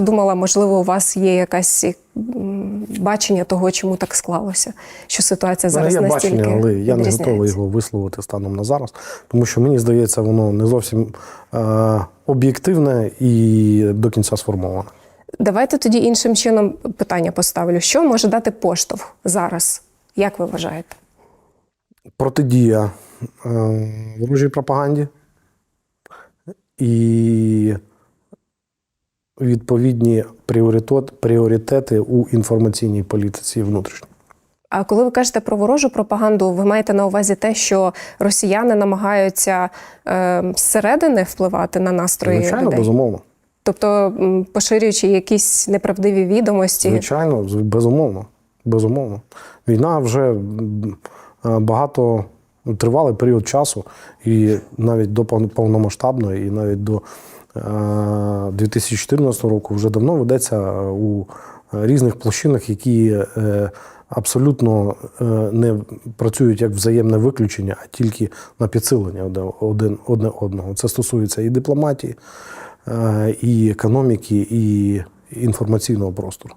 Думала, можливо, у вас є якась м, бачення того, чому так склалося, що ситуація зараз є настільки бачення, але я не готовий його висловити станом на зараз, тому що мені здається, воно не зовсім е, об'єктивне і до кінця сформоване. Давайте тоді іншим чином питання поставлю. Що може дати поштовх зараз? Як ви вважаєте? Протидія е, ворожій пропаганді і відповідні пріоритет, пріоритети у інформаційній політиці внутрішній. А коли ви кажете про ворожу пропаганду, ви маєте на увазі те, що росіяни намагаються е, зсередини впливати на настрої Звичайно, людей? безумовно. Тобто, поширюючи якісь неправдиві відомості, Звичайно, безумовно. Безумовно. Війна вже е, багато тривалий період часу, і навіть до повномасштабної, і навіть до 2014 року вже давно ведеться е, у різних площинах, які е, абсолютно е, не працюють як взаємне виключення, а тільки на підсилення один, одне одного. Це стосується і дипломатії, е, і економіки, і інформаційного простору.